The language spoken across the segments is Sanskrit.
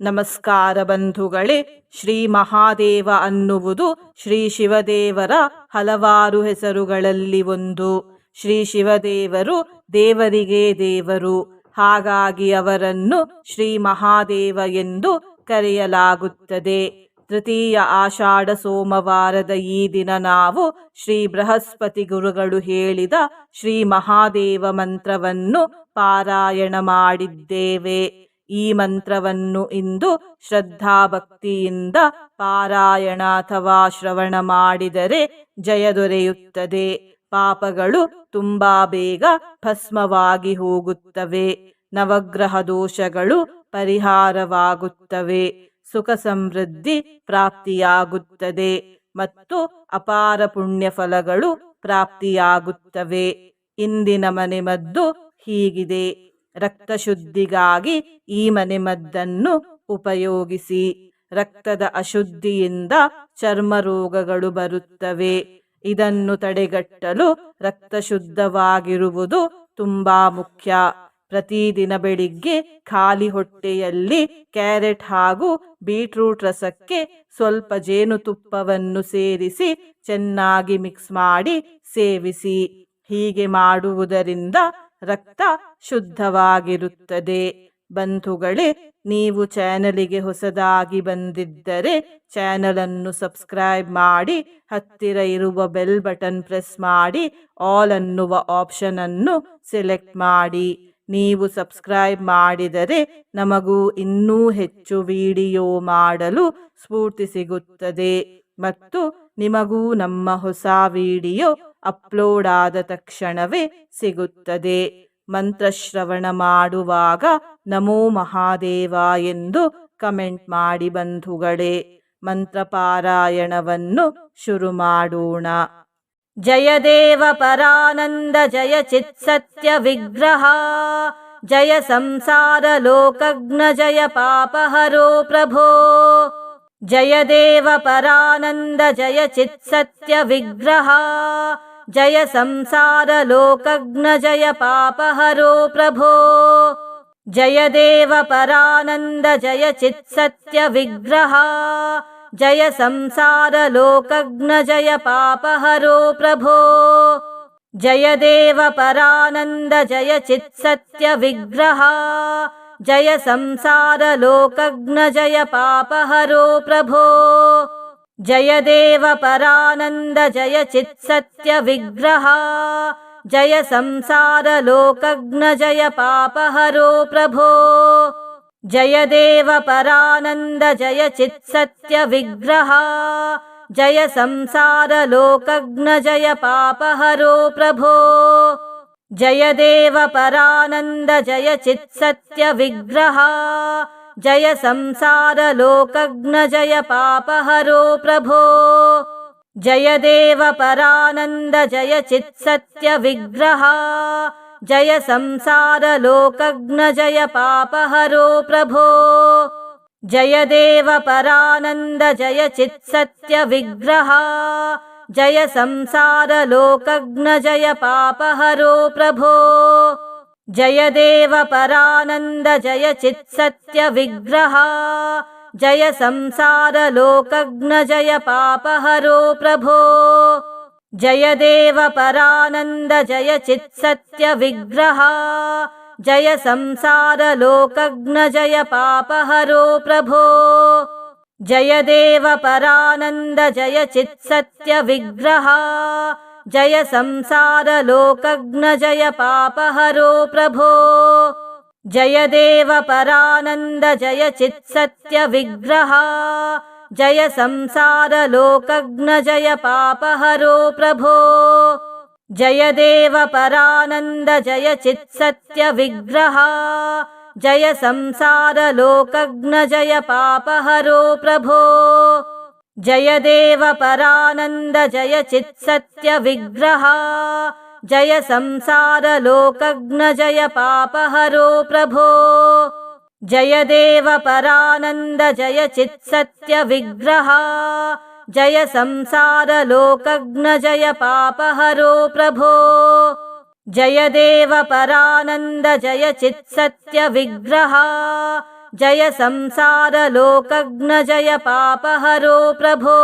ನಮಸ್ಕಾರ ಬಂಧುಗಳೇ, ಶ್ರೀ ಮಹಾದೇವ ಅನ್ನುವುದು ಶ್ರೀ ಶಿವದೇವರ ಹಲವಾರು ಹೆಸರುಗಳಲ್ಲಿ ಒಂದು. ಶ್ರೀ ಶಿವದೇವರು ದೇವರಿಗೆ ದೇವರು. ಹಾಗಾಗಿ ಅವರನ್ನು ಶ್ರೀ ಮಹಾದೇವ ಎಂದು ಕರೆಯಲಾಗುತ್ತದೆ. ತೃತೀಯ ಆಷಾಢ ಸೋಮವಾರದ ಈ ದಿನ ನಾವು ಶ್ರೀ ಬೃಹಸ್ಪತಿ ಗುರುಗಳು ಹೇಳಿದ ಶ್ರೀ ಮಹಾದೇವ ಮಂತ್ರವನ್ನು ಪಾರಾಯಣ ಮಾಡಿದ್ದೇವೆ. ಈ ಮಂತ್ರವನ್ನು ಇಂದು ಶ್ರದ್ಧಾಭಕ್ತಿಯಿಂದ ಪಾರಾಯಣ ಅಥವಾ ಶ್ರವಣ ಮಾಡಿದರೆ ಜಯ ದೊರೆಯುತ್ತದೆ. ಪಾಪಗಳು ತುಂಬಾ ಬೇಗ ಭಸ್ಮವಾಗಿ ಹೋಗುತ್ತವೆ. ನವಗ್ರಹ ದೋಷಗಳು ಪರಿಹಾರವಾಗುತ್ತವೆ. ಸುಖ ಸಮೃದ್ಧಿ ಪ್ರಾಪ್ತಿಯಾಗುತ್ತದೆ ಮತ್ತು ಅಪಾರ ಪುಣ್ಯ ಫಲಗಳು ಪ್ರಾಪ್ತಿಯಾಗುತ್ತವೆ. ಇಂದಿನ ಮನೆಮದ್ದು ಹೀಗಿದೆ. ರಕ್ತ ಶುದ್ಧಿಗಾಗಿ ಈ ಮನೆಮದ್ದನ್ನು ಉಪಯೋಗಿಸಿ. ರಕ್ತದ ಅಶುದ್ಧಿಯಿಂದ ಚರ್ಮ ರೋಗಗಳು ಬರುತ್ತವೆ. ಇದನ್ನು ತಡೆಗಟ್ಟಲು ರಕ್ತ ಶುದ್ಧವಾಗಿರುವುದು ತುಂಬಾ ಮುಖ್ಯ. ಪ್ರತಿದಿನ ಬೆಳಿಗ್ಗೆ ಖಾಲಿ ಹೊಟ್ಟೆಯಲ್ಲಿ ಕ್ಯಾರೆಟ್ ಹಾಗೂ ಬೀಟ್ರೂಟ್ ರಸಕ್ಕೆ ಸ್ವಲ್ಪ ಜೇನುತುಪ್ಪವನ್ನು ಸೇರಿಸಿ ಚೆನ್ನಾಗಿ ಮಿಕ್ಸ್ ಮಾಡಿ ಸೇವಿಸಿ. ಹೀಗೆ ಮಾಡುವುದರಿಂದ ರಕ್ತ ಶುದ್ಧವಾಗಿರುತ್ತದೆ. ಬಂಧುಗಳೇ, ನೀವು ಚಾನಲಿಗೆ ಹೊಸದಾಗಿ ಬಂದಿದ್ದರೆ ಚಾನಲನ್ನು ಸಬ್ಸ್ಕ್ರೈಬ್ ಮಾಡಿ, ಹತ್ತಿರ ಇರುವ ಬೆಲ್ ಬಟನ್ ಪ್ರೆಸ್ ಮಾಡಿ, ಆಲ್ ಅನ್ನುವ ಆಪ್ಷನ್ ಅನ್ನು ಸೆಲೆಕ್ಟ್ ಮಾಡಿ. ನೀವು ಸಬ್ಸ್ಕ್ರೈಬ್ ಮಾಡಿದರೆ ನಮಗೂ ಇನ್ನೂ ಹೆಚ್ಚು ವಿಡಿಯೋ ಮಾಡಲು ಸ್ಫೂರ್ತಿ ಸಿಗುತ್ತದೆ. ಮತ್ತು ನಿಮಗೂ ನಮ್ಮ ಹೊಸ ವಿಡಿಯೋ ಅಪ್ಲೋಡ್ ಆದ ತಕ್ಷಣವೇ ಸಿಗುತ್ತದೆ. ಮಂತ್ರಶ್ರವಣ ಮಾಡುವಾಗ ನಮೋ ಮಹಾದೇವ ಎಂದು ಕಮೆಂಟ್ ಮಾಡಿ ಬಂಧುಗಳೇ, ಮಂತ್ರಪಾರಾಯಣವನ್ನು ಶುರು ಮಾಡೋಣ. ಜಯ ದೇವ ಪರಾನಂದ, ಜಯ ಚಿತ್ಸತ್ಯ ವಿಗ್ರಹ, ಜಯ ಸಂಸಾರ ಲೋಕಗ್ನ ಜಯ ಪಾಪಹರೋ ಪ್ರಭೋ. जय देव परानन्द जय चित्सत्य विग्रह जय संसार लोकज्ञ जय पापहरो प्रभो। जय देव परानन्द जय चित्सत्य विग्रह जय संसार जय पापहरो प्रभो। जय देव परानन्द जय चित्सत्य विग्रहा जय संसारलोकग्न जय पापहरो प्रभो। जय देव परानन्द जय चित्सत्यविग्रह। जय संसारलोकग्न जय पापहरो प्रभो। जय देव परानन्द जय चित्सत्यविग्रह। जय संसारलोकग्न जय पापहरो प्रभो जय देव परानन्द जय चित्सत्यविग्रह जय संसारलोकग्न जय पापहरो प्रभो। जय देव परानन्द जय चित्सत्यविग्रह जय संसारलोकग्न जय पापहरो प्रभो। जय देव परानन्द जय चित्सत्यविग्रह जय संसारलोकग्न जय पापहरो प्रभो। जय देव परानन्द जय चित्सत्यविग्रह। जय संसारलोकग्न जय पापहरो प्रभो। जय देव परानन्द जय चित्सत्यविग्रह। जय संसारलोकग्न जय पापहरो प्रभो जय देव परानन्द जय चित्सत्यविग्रह जय संसारलोकग्न जय पापहरो प्रभो। जय देव परानन्द जय चित्सत्यविग्रह जय संसारलोकग्न जय पापहरो प्रभो। जय देव परानन्द जय चित्सत्यविग्रह जय संसारलोकग्न जय पापहरो प्रभो। जय देव परानन्द जय चित्सत्यविग्रह। जय संसारलोकग्न जय पापहरो प्रभो। जय देव परानन्द जय चित्सत्यविग्रह। जय संसारलोकग्न जय पापहरो प्रभो जय देव परानन्द जय चित्सत्यविग्रह जय संसारलोकग्न जय पापहरो प्रभो।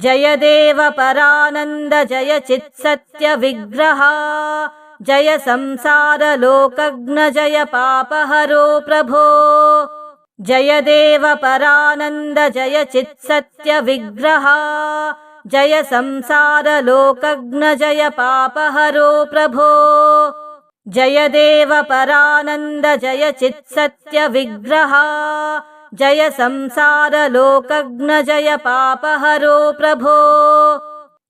जय देवपरानन्द जय चित्सत्यविग्रहा जय संसारलोकग्न जय पापहरो प्रभो। जय देवपरानन्द जय चित्सत्यविग्रहा जय जय पापहरो प्रभो। जय जय चित्सत्यविग्रहा जय संसारलोकग्न जय पापहरो प्रभो।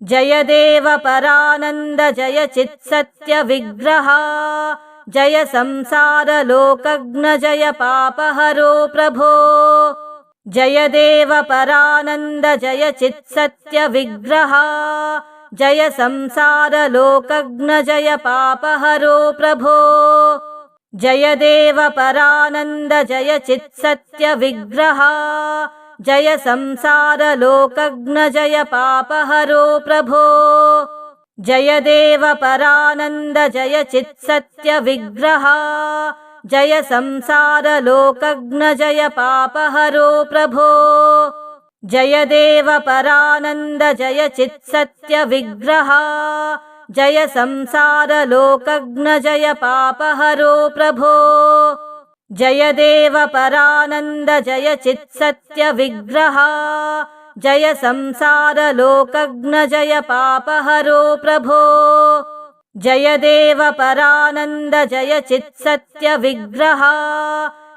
जय जय चित्सत्यविग्रहा जय संसारलोकग्न जय पापहरो प्रभो जय देवपरानन्द जय चित्सत्यविग्रहा जय संसारलोकग्न जय पापहरो प्रभो। जय देवपरानन्द जय चित्सत्यविग्रहा जय संसारलोकग्न जय पापहरो प्रभो। जय देवपरानन्द जय चित्सत्यविग्रहा जय संसारलोकग्न जय पापहरो प्रभो। जय देवपरानन्द जय चित्सत्यविग्रहा। जय संसारलोकग्न जय पापहरो प्रभो। जय देवपरानन्द जय चित्सत्यविग्रहा। जय संसारलोकग्न जय पापहरो प्रभो जय देवपरानन्द जय चित्सत्यविग्रहा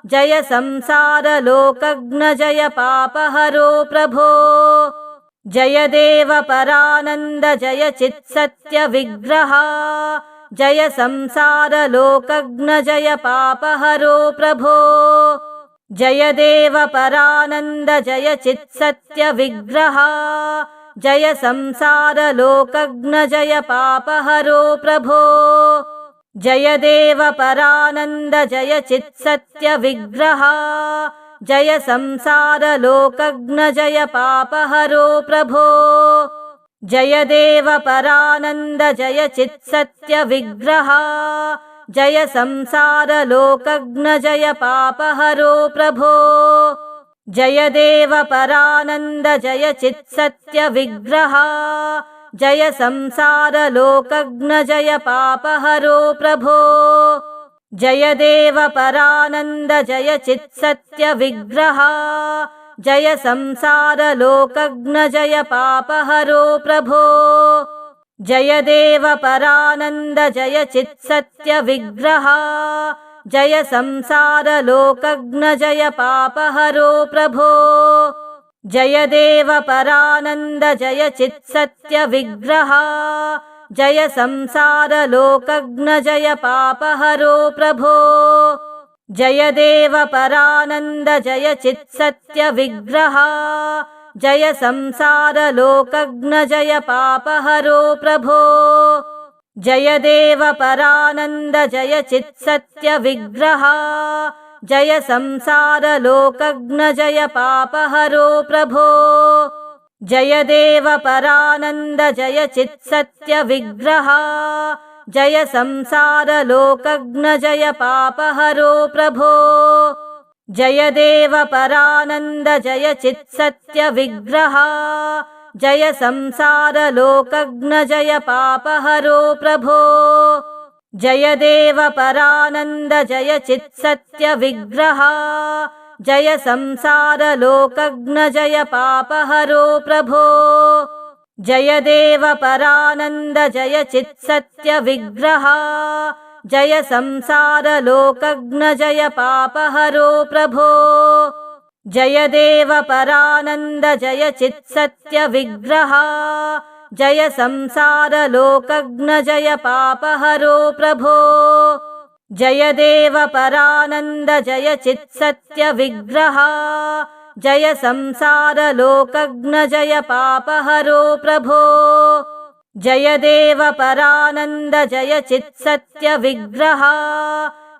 जय संसारलोकग्न जय पापहरो प्रभो। जय देवपरानन्द जय चित्सत्यविग्रहा जय संसारलोकग्न जय पापहरो प्रभो। जय देवपरानन्द जय चित्सत्यविग्रहा जय संसारलोकग्न जय पापहरो प्रभो। जय देवपरानन्द जय चित्सत्यविग्रहा। जय संसारलोकग्न जय पापहरो प्रभो। जय देवपरानन्द जय चित्सत्यविग्रहा। जय संसारलोकग्न जय पापहरो प्रभो जय देवपरानन्द जय चित्सत्यविग्रहा जय संसारलोकग्न जय पापहरो प्रभो। जय देवपरानन्द जय चित्सत्यविग्रहा जय संसारलोकग्न जय पापहरो प्रभो। जय देवपरानन्द जय चित्सत्यविग्रहा जय संसारलोकग्न जय पापहरो प्रभो। जय देवपरानन्द जय चित्सत्यविग्रहा। जय संसारलोकग्न जय पापहरो प्रभो। जय देवपरानन्द जय चित्सत्यविग्रहा। जय संसारलोकग्न जय पापहरो प्रभो जय देवपरानन्द जय चित्सत्यविग्रहा जय संसारलोकग्न जय पापहरो प्रभो। जय देवपरानन्द जय चित्सत्यविग्रहा जय संसारलोकग्न जय पापहरो प्रभो। जय देवपरानन्द जय चित्सत्यविग्रहा जय संसारलोकग्न जय पापहरो प्रभो। जय देवपरानन्द जय चित्सत्यविग्रहा जय संसारलोकग्न जय पापहरो प्रभो। जय देवपरानन्द जय चित्सत्यविग्रहा जय संसारलोकग्न जय पापहरो प्रभो जय देवपरानन्द जय चित्सत्यविग्रहा जय संसारलोकग्न जय पापहरो प्रभो। जय देवपरानन्द जय चित्सत्यविग्रहा जय संसारलोकग्न जय पापहरो प्रभो। जय देवपरानन्द जय चित्सत्यविग्रहा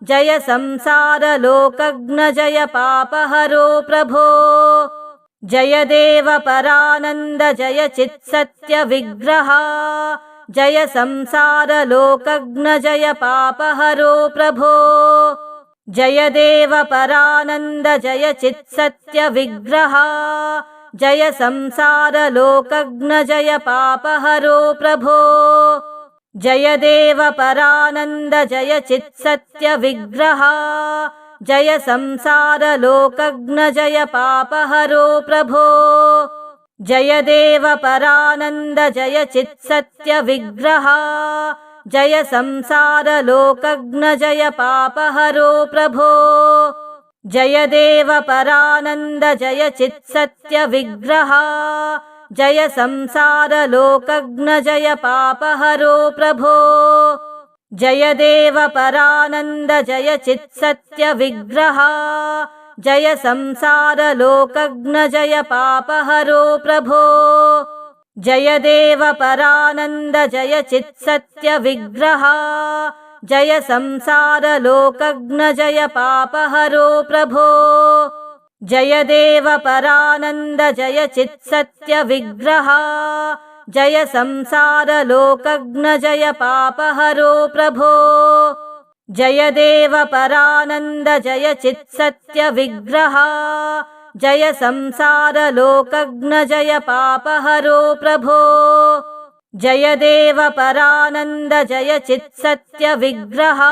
जय संसारलोकग्न जय पापहरो प्रभो। जय देवपरानन्द जय चित्सत्यविग्रहा। जय संसारलोकग्न जय पापहरो प्रभो। जय देव परानन्द जय चित्सत्यविग्रहा। जय संसारलोकग्न जय पापहरो प्रभो जय देव परानन्द जय चित्सत्यविग्रहा जय संसारलोकग्न जय पापहरो प्रभो। जय देव परानन्द जय चित्सत्यविग्रहा जय संसारलोकग्न जय पापहरो प्रभो। जय देव परानन्द जय चित्सत्यविग्रहा जय संसारलोकग्न जय पापहरो प्रभो। जय देव परानन्द जय चित्सत्यविग्रहा। जय संसारलोकग्न जय पापहरो प्रभो। जय देव परानन्द जय चित्सत्यविग्रहा। जय संसारलोकग्न जय पापहरो प्रभो जय देव परानन्द जय चित्सत्यविग्रहा जय संसारलोकग्न जय पापहरो प्रभो। जय देव परानन्द जय चित्सत्यविग्रहा जय संसारलोकग्न जय पापहरो प्रभो। जय देव परानन्द जय चित्सत्यविग्रहा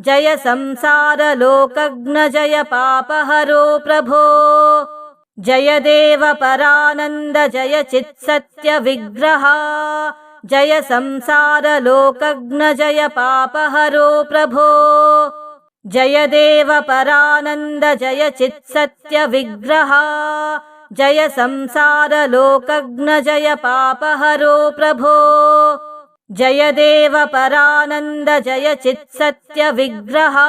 जय संसारलोकग्न जय पापहरो प्रभो। जय देव परानन्द जय चित्सत्यविग्रहा। जय संसारलोकग्न जय पापहरो प्रभो। जय देव परानन्द जय चित्सत्यविग्रहा। जय संसारलोकग्न जय पापहरो प्रभो जय देव परानन्द जय चित्सत्यविग्रहा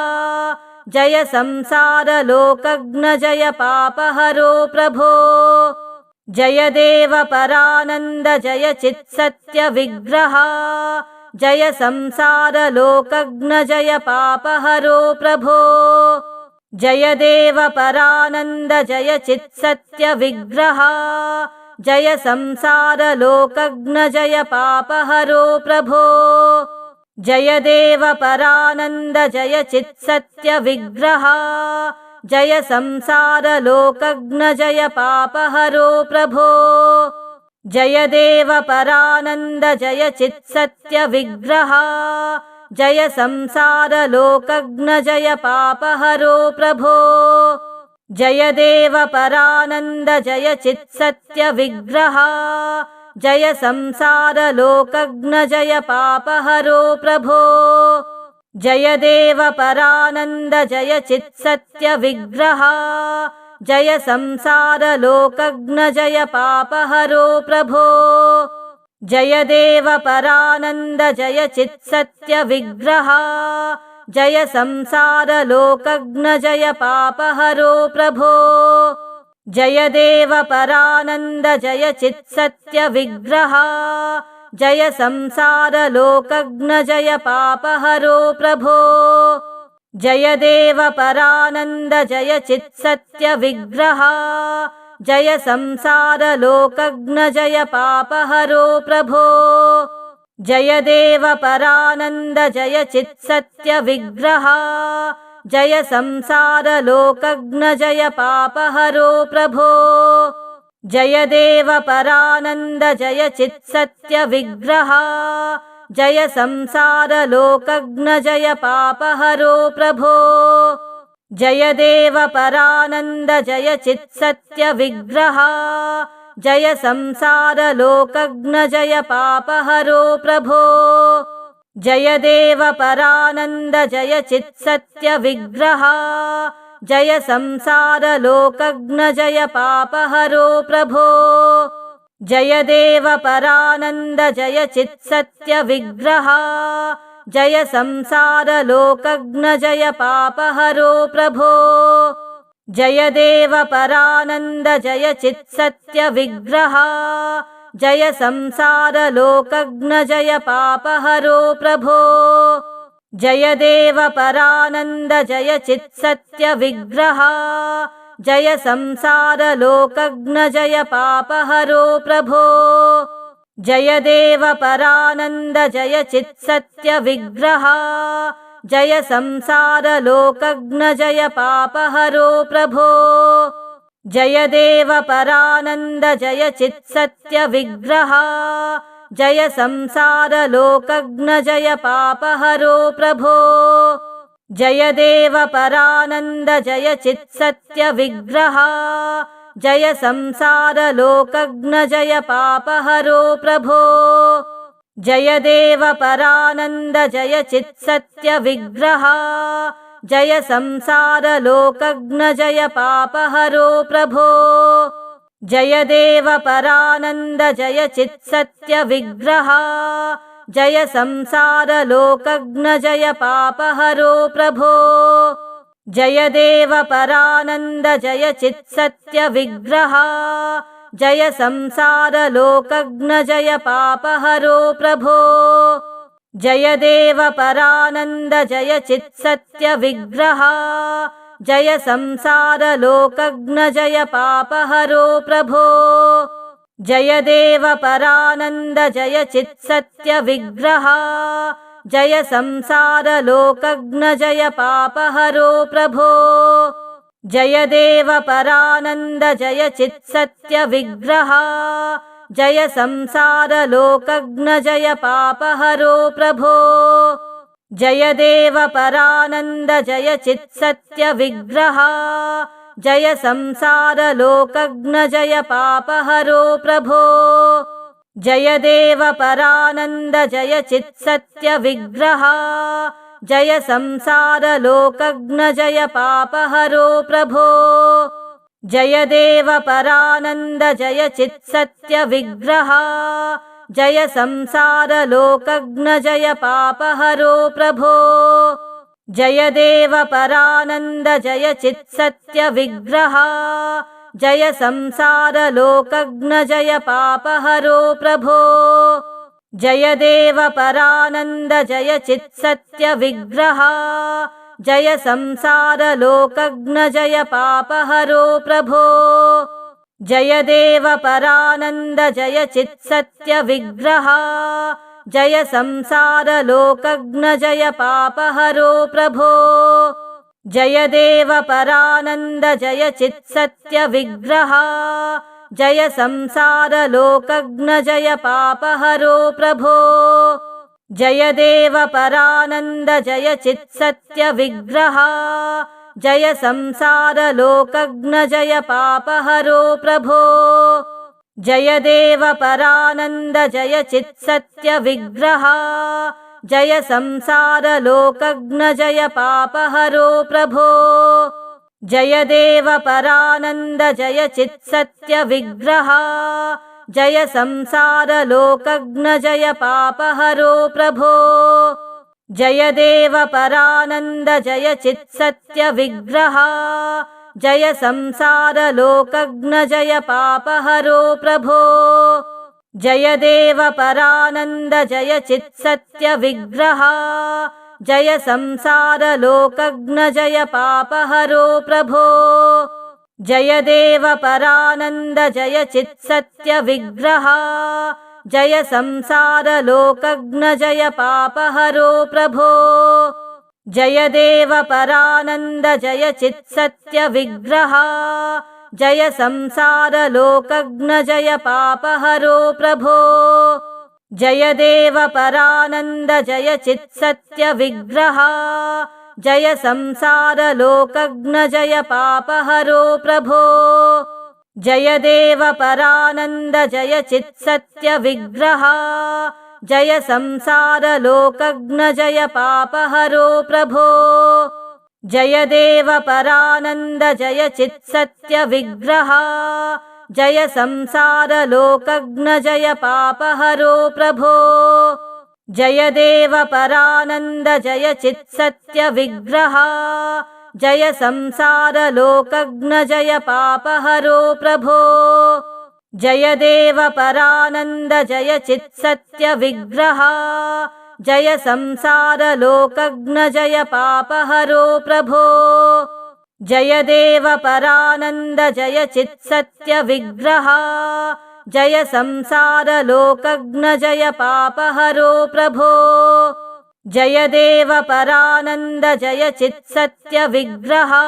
जय संसारलोकग्न जय पापहरो प्रभो। जय देव परानन्द जय चित्सत्यविग्रहा जय संसारलोकग्न जय पापहरो प्रभो। जय देव परानन्द जय चित्सत्यविग्रहा जय संसारलोकग्न जय पापहरो प्रभो। जय देव परानन्द जय चित्सत्यविग्रहा जय संसारलोकग्न जय पापहरो प्रभो। जय देव परानन्द जय चित्सत्यविग्रहा जय संसारलोकग्न जय पापहरो प्रभो जय देव परानन्द जय चित्सत्यविग्रहा जय संसारलोकग्न जय पापहरो प्रभो। जय देव परानन्द जय चित्सत्यविग्रहा जय संसारलोकग्न जय पापहरो प्रभो। जय देव परानन्द जय चित्सत्यविग्रहा जय संसारलोकग्न जय पापहरो प्रभो। जय देव परानन्द जय चित्सत्यविग्रहा जय संसारलोकग्न जय पापहरो प्रभो। जय देव परानन्द जय चित्सत्यविग्रहा जय संसारलोकग्न जय पापहरो प्रभो जय देव परानन्द जय चित्सत्यविग्रहा जय संसारलोकग्न जय पापहरो प्रभो। जय देव परानन्द जय चित्सत्यविग्रहा जय संसारलोकग्न जय पापहरो प्रभो। जय देव परानन्द जय चित्सत्यविग्रहा जय संसारलोकग्न जय पापहरो प्रभो। जय देव परानन्द जय चित्सत्यविग्रहा। जय संसारलोकग्न जय पापहरो प्रभो। जय देव परानन्द जय चित्सत्यविग्रहा। जय संसारलोकग्न जय पापहरो प्रभो जय देव परानन्द जय चित्सत्यविग्रहा जय संसारलोकग्न जय पापहरो प्रभो। जय देव परानन्द जय चित्सत्यविग्रहा जय संसारलोकग्न जय पापहरो प्रभो। जय देव परानन्द जय चित्सत्यविग्रहा जय संसारलोकग्न जय पापहरो प्रभो। जय देवपरानन्द जय चित्सत्यविग्रह जय संसारलोकग्न जय पापहरो प्रभो। जय देवपरानन्द जय चित्सत्यविग्रह जय संसारलोकग्न जय पापहरो प्रभो जय देवपरानन्द जय चित्सत्यविग्रह जय संसारलोकग्न जय पापहरो प्रभो। जय देवपरानन्द जय चित्सत्यविग्रह जय संसारलोकग्न जय पापहरो प्रभो। जय देवपरानन्द जय चित्सत्यविग्रह जय संसारलोकग्न जय पापहरो प्रभो। जय देवपरानन्द जय चित्सत्यविग्रह जय संसारलोकग्न जय पापहरो प्रभो। जय देव देवपरानन्द जय चित्सत्यविग्रह जय संसारलोकग्न जय पापहरो प्रभो। जय देवपरानन्द जय चित्सत्यविग्रह जय संसारलोकग्न जय पापहरो प्रभो। जय देवपरानन्द जय चित्सत्यविग्रह जय संसारलोकग्न जय पापहरो प्रभो। जय देवपरानन्द जय चित्सत्यविग्रह जय संसारलोकग्न जय पापहरो प्रभो। जय देवपरानन्द जय चित्सत्यविग्रह। जय संसारलोकग्न जय पापहरो प्रभो। जय देवपरानन्द जय चित्सत्यविग्रह। जय संसारलोकग्न जय पापहरो प्रभो जय देवपरानन्द जय चित्सत्यविग्रह जय संसारलोकग्न जय पापहरो प्रभो। जय देवपरानन्द जय चित्सत्यविग्रह जय संसारलोकग्न जय पापहरो प्रभो। जय देवपरानन्द जय चित्सत्यविग्रह जय संसारलोकग्न जय पापहरो प्रभो। जय देवपरानन्द जय चित्सत्यविग्रह। जय संसारलोकग्न जय पापहरो प्रभो। जय देवपरानन्द जय चित्सत्यविग्रह। जय संसारलोकग्न जय पापहरो प्रभो जय देवपरानन्द जय चित्सत्यविग्रह जय संसारलोकग्न जय पापहरो प्रभो। जय देवपरानन्द जय चित्सत्यविग्रह जय संसारलोकग्न जय पापहरो प्रभो। जय देवपरानन्द जय चित्सत्यविग्रह जय संसारलोकग्न जय पापहरो प्रभो। जय देवपरानन्द जय चित्सत्यविग्रह। जय संसारलोकग्न जय पापहरो प्रभो। जय देवपरानन्द जय चित्सत्यविग्रह। जय संसारलोकग्न जय पापहरो प्रभो जय देवपरानन्द जय चित्सत्यविग्रह जय संसारलोकग्न जय पापहरो प्रभो। जय देवपरानन्द जय चित्सत्यविग्रह जय संसारलोकग्न जय पापहरो प्रभो। जय देवपरानन्द जय चित्सत्यविग्रह जय संसारलोकग्न जय पापहरो प्रभो। जय देवपरानन्द जय चित्सत्यविग्रह जय संसारलोकग्न जय पापहरो प्रभो। जय देवपरानन्द जय चित्सत्यविग्रह जय संसारलोकग्न जय पापहरो प्रभो जय देवपरानन्द जय चित्सत्यविग्रह जय संसारलोकग्न जय पापहरो प्रभो। जय देव परानन्द जय चित्सत्य विग्रहा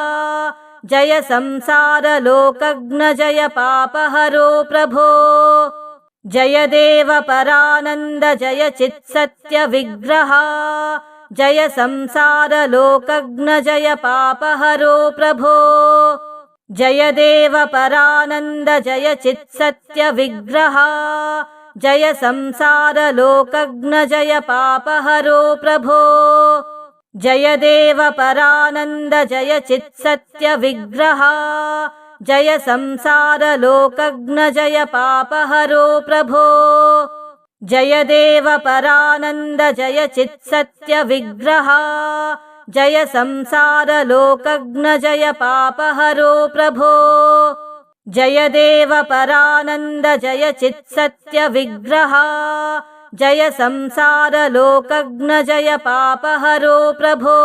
जय संसारलोकग्न जय पापहरो प्रभो। जय देव परानन्द जय चित्सत्य विग्रहा जय संसारलोकग्न जय पापहरो प्रभो। जय देव परानन्द जय चित्सत्य विग्रहा। जय संसारलोकग्न जय पापहरो प्रभो। जय देव परानन्द जय चित्सत्य विग्रहा। जय संसारलोकग्न जय पापहरो प्रभो जय देव परानन्द जय चित्सत्य विग्रहा जय संसारलोकग्न जय पापहरो प्रभो। जय देव परानन्द जय चित्सत्य विग्रहा जय संसारलोकग्न जय पापहरो प्रभो